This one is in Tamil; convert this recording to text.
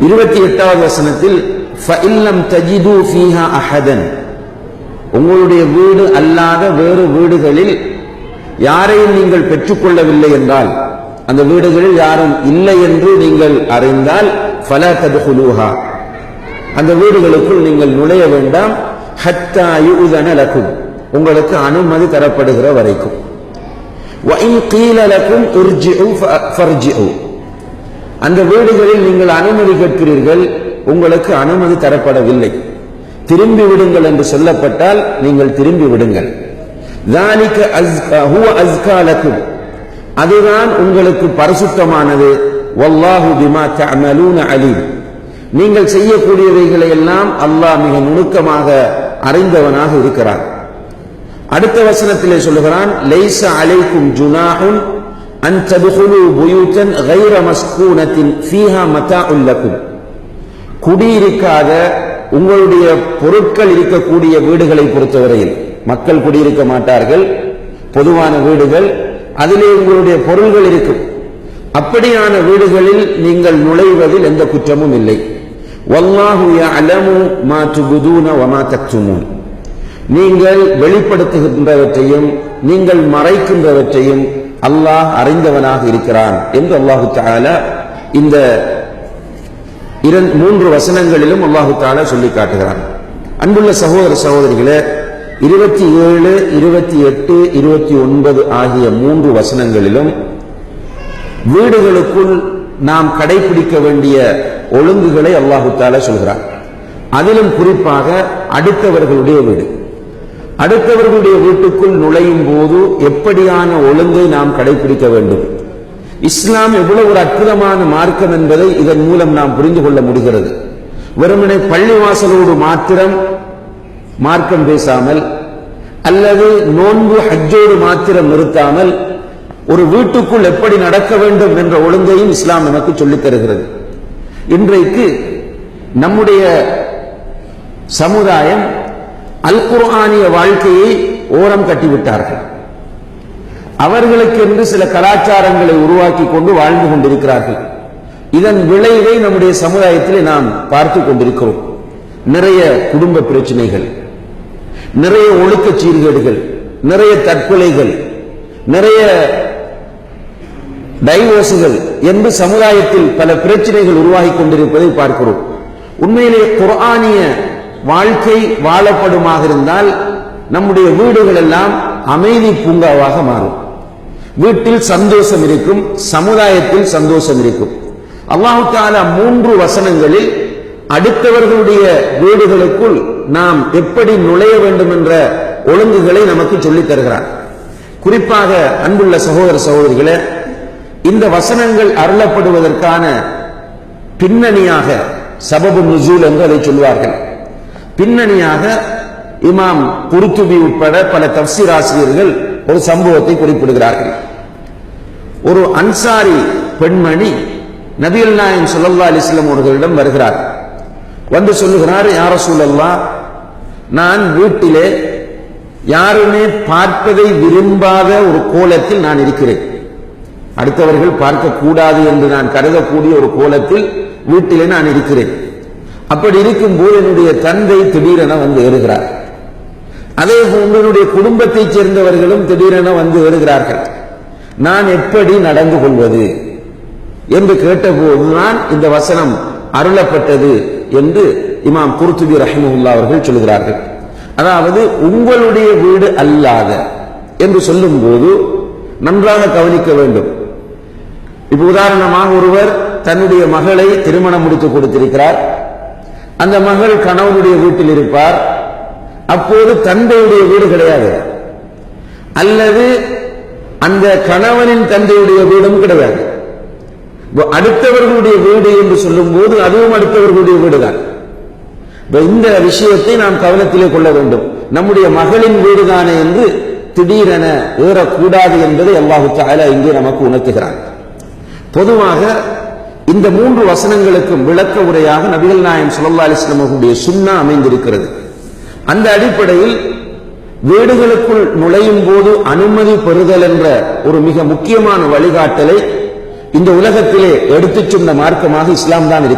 இருபத்தி எட்டாவது வசனத்தில் அஹதன். உங்களுடைய வீடு அல்லாத வேறு வீடுகளில் யாரையும் நீங்கள் பெற்றுக்கொள்ளவில்லை என்றால் அந்த வீடுகளில் யாரும் இல்லை என்று நீங்கள் அறிந்தால் ஃபல ததுஹுலூஹா அந்த வீடுகளுக்குள் நீங்கள் நுழைய வேண்டாம் ஹத்தா யுதன லக்கும் உங்களுக்கு அனுமதி தரப்படுகிற வரைக்கும். வஇன் கீல லக்கும் ஃபர்ஜி ஃபர்ஜிஉ. அந்த வீடுகளில் நீங்கள் அனுமதி கேட்கிறீர்கள் உங்களுக்கு அனுமதி தரப்படவில்லை. திரும்பி விடுங்கள் என்று சொல்லப்பட்டால் நீங்கள் திரும்பி விடுங்கள். அதுதான் உங்களுக்கு பரிசுத்தமானது. வல்லாஹு பிமா தஅமலூன அலி நீங்கள் செய்யக்கூடியவைகளை எல்லாம் அல்லாஹ் மிக நுணுக்கமாக அறிந்தவனாக இருக்கிறான். அடுத்த வசனத்திலே சொல்லுகிறான் லைச அலைக்கும் ஜுனாஹுன் அன் ததுகுலு புயூத்தன் கைர மஸ்கூனத்தின் ஃபீஹா மத்தாஉல் லக்கும் குடியிருக்காத உங்களுடைய பொருட்கள் இருக்கக்கூடிய வீடுகளை பொறுத்தவரையில் மக்கள் குடியிருக்க மாட்டார்கள். பொதுவான வீடுகள் அதிலே உங்களுடைய பொருள்கள் இருக்கும். அப்படியான வீடுகளில் நீங்கள் நுழைவதில் எந்த குற்றமும் இல்லை. வல்லாஹு அலமு மா துபுதூன வமா தக்துமூன். நீங்கள் வெளிப்படுத்துகின்றவற்றையும் நீங்கள் மறைக்கின்றவற்றையும் அல்லாஹ் அறிந்தவனாக இருக்கிறான் என்று அல்லாஹு தாலா இந்த மூன்று வசனங்களிலும் அல்லாஹு தாலா சொல்லி காட்டுகிறான். அன்புள்ள சகோதர சகோதரிகளே இருபத்தி ஏழு இருபத்தி எட்டு இருபத்தி ஒன்பது ஆகிய மூன்று வசனங்களிலும் வீடுகளுக்குள் நாம் கடைபிடிக்க வேண்டிய ஒழுங்குகளை அல்லாஹு தாலா சொல்கிறார் அதிலும் குறிப்பாக அடுத்தவர்களுடைய வீடு. அடுத்தவர்களுடைய வீட்டுக்குள் நுழையும் போது எப்படியான ஒழுங்கை நாம் கடைபிடிக்க வேண்டும்? இஸ்லாம் எவ்வளவு ஒரு அற்புதமான மார்க்கம் என்பதை இதன் மூலம் நாம் புரிந்து கொள்ள முடிகிறது. வெறுமனை பள்ளிவாசலோடு மாத்திரம் மார்க்கம் பேசாமல் அல்லது நோன்பு ஹஜ்ஜோடு மாத்திரம் நிறுத்தாமல் ஒரு வீட்டுக்குள் எப்படி நடக்க வேண்டும் என்ற ஒழுங்கையும் இஸ்லாம் நமக்கு சொல்லித் தருகிறது. இன்றைக்கு நம்முடைய சமுதாயம் அல் குர்ஆனிய வாழ்க்கையை ஓரம் கட்டிவிட்டார்கள். அவர்களுக்கென்று சில கலாச்சாரங்களை உருவாக்கி கொண்டு வாழ்ந்து கொண்டிருக்கிறார்கள். இதன் விளைவை நம்முடைய சமுதாயத்திலே நாம் பார்த்து கொண்டிருக்கிறோம். நிறைய குடும்ப பிரச்சனைகள் நிறைய ஒழுக்க சீர்கேடுகள் நிறைய தற்கொலைகள் நிறைய டைவோர்ஸுகள் என்று சமுதாயத்தில் பல பிரச்சனைகள் உருவாகி கொண்டிருப்பதை பார்க்கிறோம். உண்மையிலே குர்ஆனிய வாழ்க்கை வாழப்படுமாக இருந்தால் நம்முடைய வீடுகள் எல்லாம் அமைதி பூங்காவாக மாறும். வீட்டில் சந்தோஷம் இருக்கும் சமுதாயத்தில் சந்தோஷம் இருக்கும். அல்லாஹால மூன்று வசனங்களில் அடுத்தவர்களுடைய வீடுகளுக்குள் நாம் எப்படி நுழைய வேண்டும் என்ற ஒழுங்குகளை நமக்கு சொல்லித் தருகிறார். குறிப்பாக அன்புள்ள சகோதர சகோதரிகளே இந்த வசனங்கள் அருளப்படுவதற்கான பின்னணியாக சபபு நுசூல் என்று அதை சொல்வார்கள். பின்னணியாக இமாம் குருத்துபி உட்பட பல தப்சீர் ஆசிரியர்கள் ஒரு சம்பவத்தை குறிப்பிடுகிறார்கள். ஒரு அன்சாரி பெண்மணி நபிகள் நாயம் சொல்லல்லா அலிஸ்லாம் அவர்களிடம் வருகிறார். வந்து சொல்லுகிறார் யார சூழல்லா நான் வீட்டிலே யாருமே பார்ப்பதை விரும்பாத ஒரு கோலத்தில் நான் இருக்கிறேன். அடுத்தவர்கள் பார்க்கக்கூடாது என்று நான் கருதக்கூடிய ஒரு கோலத்தில் வீட்டிலே நான் இருக்கிறேன். அப்படி இருக்கும்போது என்னுடைய தந்தை திடீரென வந்து ஏறுகிறார். அதே உங்களுடைய என்னுடைய குடும்பத்தைச் சேர்ந்தவர்களும் திடீரென வந்து ஏறுகிறார்கள். நான் எப்படி நடந்து கொள்வது? என்று கேட்டபோதுதான் இந்த வசனம் அருளப்பட்டது என்று இமாம் குருத்துபி ரஹிமுல்லா அவர்கள் சொல்கிறார்கள். அதாவது உங்களுடைய வீடு அல்லாத என்று சொல்லும் போது நன்றாக கவனிக்க வேண்டும். இப்ப உதாரணமாக ஒருவர் தன்னுடைய மகளை திருமணம் முடித்து கொடுத்திருக்கிறார். அந்த மகள் கணவனுடைய வீட்டில் இருப்பார். அப்போது தந்தையுடைய வீடு கிடையாது. அல்லது அந்த கணவனின் தந்தையுடைய வீடும் கிடையாது. அடுத்தவர்களுடைய வீடு என்று சொல்லும் போது அதுவும் அடுத்தவர்களுடைய வீடுதான். இந்த விஷயத்தை நாம் கவனத்திலே கொள்ள வேண்டும். நம்முடைய மகளின் வீடுதானே என்று திடீரென ஏறக்கூடாது என்பதை அல்லாஹு தாலா இங்கே நமக்கு உணர்த்துகிறான். பொதுவாக இந்த மூன்று வசனங்களுக்கும் விளக்க உரையாக நபிகள் நாயம் சுல்லா அலிஸ்லாம் அவர்களுடைய சுண்ணா அமைந்திருக்கிறது. அந்த அடிப்படையில் வீடுகளுக்குள் நுழையும் போது அனுமதி பெறுதல் என்ற ஒரு மிக முக்கியமான வழிகாட்டலை இந்த உலகத்திலே எடுத்துச் சொன்ன மார்க்கமாக இஸ்லாம் தான் இருக்கிறது.